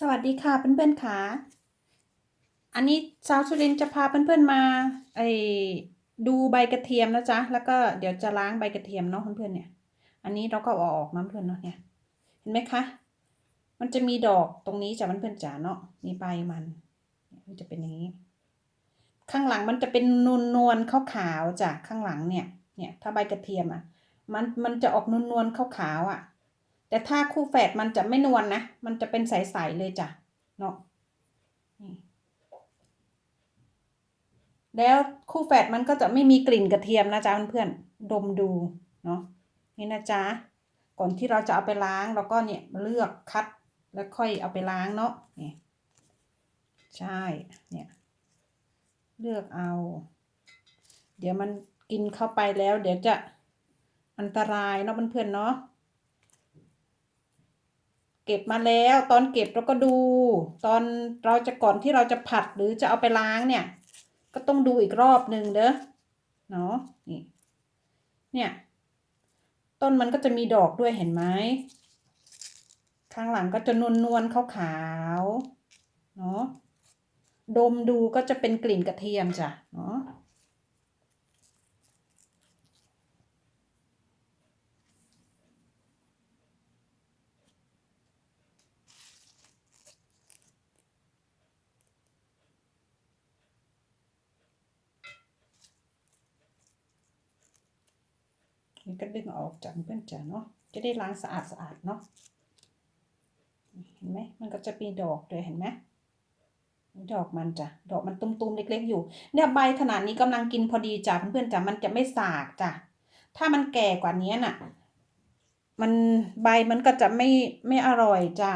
สวัสดีค่ะเพื่อนๆค่ะอันนี้สาวสุรินจะพาเพื่อนๆมาไอ้ดูใบกระเทียมนะจ๊ะแล้วก็เดี๋ยวจะล้างใบกระเทียมเนาะเพื่อนๆเนี่ย อันนี้เราก็เอาออกมาเพื่อนเนาะเนี่ยเห็นไหมคะ มันจะมีดอกตรงนี้จ้ะเพื่อนๆจ๋าเนาะมีใบมัน มันจะเป็นอย่างนี้ ข้างหลังมันจะเป็นนูนนวลๆขาวๆจ้ะข้างหลังเนี่ยเนี่ยถ้าใบกระเทียมอะ มันมันจะออกนวลๆขาวๆอะ แต่ถ้าคู่แฝดมันจะไม่นวลนะ มันจะเป็นใสๆเลยจ้ะเนาะแล้วคู่แฝดมันก็จะไม่มีกลิ่นกระเทียมนะจ๊ะเพื่อนๆดมดูเนาะนี่นะจ๊ะก่อนที่เราจะเอาไปล้างเราก็เนี่ยเลือกคัดแล้วค่อยเอาไปล้างเนาะนี่ใช่เนี่ยเลือกเอา เดี๋ยวมันกินเข้าไปแล้ว เดี๋ยวจะอันตรายเนาะเพื่อนๆเนาะ เก็บมาแล้ว ตอนเก็บเราก็ดู ตอนเราจะก่อนที่เราจะผัดหรือจะเอาไปล้างเนี่ย ก็ต้องดูอีกรอบหนึ่งเด้อเนาะนี่เนี่ย ต้นมันก็จะมีดอกด้วยเห็นไหมข้างหลังก็จะนวลนวลขาวขาวเนาะดมดูก็จะเป็นกลิ่นกระเทียมจ้ะเนาะ นี่ก็ดึงออกจากเพื่อนจ๋าเนาะจะได้ล้างสะอาดสะอาดเนาะเห็นไหมมันก็จะมีดอกด้วยเห็นไหมดอกมันจ้ะดอกมันตุ้มๆเล็ก ๆ อยู่ เนี่ยใบขนาดนี้กำลังกินพอดีจ้ะเพื่อนๆจ้ะมันจะไม่สากจ้ะถ้ามันแก่กว่านี้น่ะ มันใบมันก็จะไม่ไม่อร่อยจ้ะ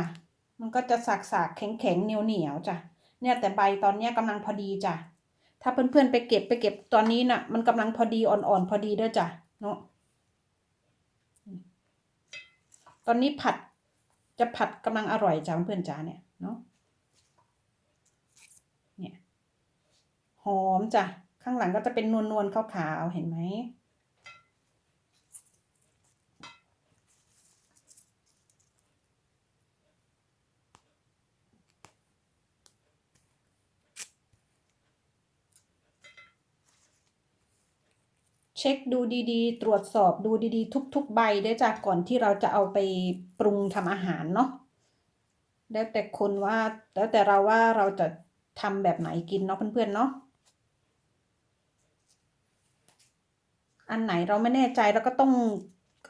มันก็จะสากๆแข็งๆเหนียวๆจ้ะเนี่ยแต่ใบตอนเนี้ยกำลังพอดีจ้ะถ้าเพื่อนๆไปเก็บไปเก็บตอนนี้น่ะ มันกำลังพอดีอ่อนๆพอดีด้วยจ้ะเนาะ ต อนนี้ผัดจะผัดกำลังอร่อยจ้าเพื่อนจ้าเนี่ยเนาะเนี่ยหอมจ้ะข้างหลังก็จะเป็นนวลนวลขาวๆเห็นไหม เช็คดูดีๆ ตรวจสอบดูดีๆ ทุก ๆ ใบได้จ้ะก่อนที่เราจะเอาไปปรุงทำอาหารเนาะแล้วแต่คนว่าแล้วแต่เราว่าเราจะทำแบบไหนกินเนาะเพื่อนๆเนาะอันไหนเราไม่แน่ใจเราก็ต้อง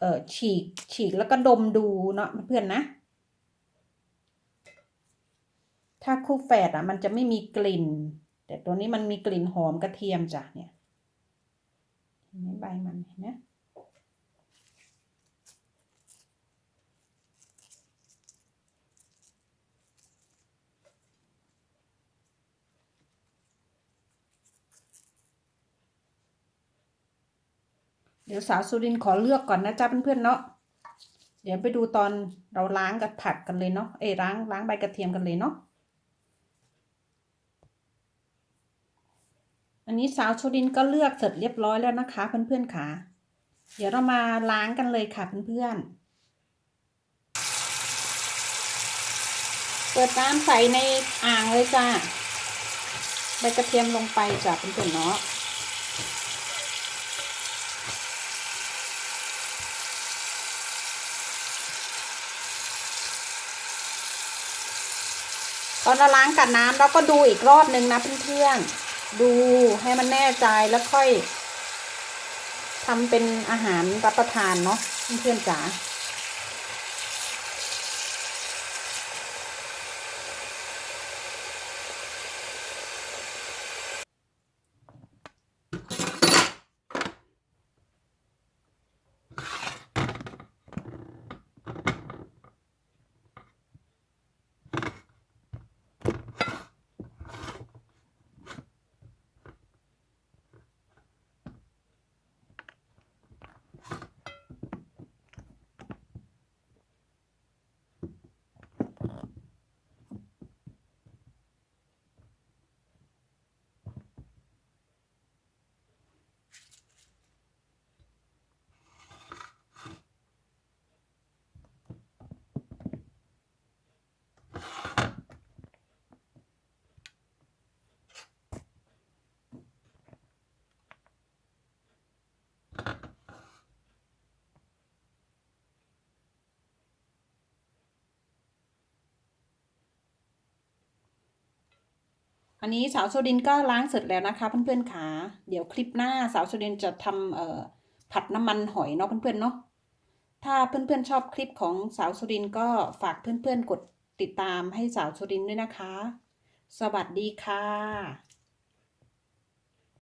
เอ่อฉีกฉีกแล้วก็ดมดูเนาะเพื่อนๆนะ ถ้าคู่แฝดอะ มันจะไม่มีกลิ่น แต่ตัวนี้มันมีกลิ่นหอมกระเทียมจ้ะเนี่ย เห็นไหมใบมันเห็นไหมเดี๋ยวสาวสุรินขอเลือกก่อนนะจ๊ะเพื่อนๆเนาะ เดี๋ยวไปดูตอนเราล้างกับผัดกันเลยเนาะ เอ้ล้างล้างใบกระเทียมกันเลยเนาะ อันนี้สาวชดินก็เลือกเสร็จเรียบร้อยแล้วนะคะ เพื่อนๆค่ะ เดี๋ยวเรามาล้างกันเลยค่ะเพื่อนๆ เปิดน้ำใส่ในอ่างเลยจ้าใบกระเทียมลงไปจ้ะเพื่อนๆเนาะตอนเราล้างกับน้ำเราก็ดูอีกรอบนึงนะเพื่อนๆ ดูให้มันแน่ใจแล้วค่อยทำเป็นอาหารรับประทานเนาะเพื่อนๆจ๋า อันนี้สาวโซดินก็ล้างเสร็จแล้วนะคะเพื่อนๆขาเดี๋ยวคลิปหน้าสาวโซดินจะทำเอ่อผัดน้ำมันหอยเนาะเพื่อนๆเนาะถ้าเพื่อนๆชอบคลิปของสาวโซดินก็ฝากเพื่อนๆกดติดตามให้สาวโซดินด้วยนะคะ สวัสดีค่ะ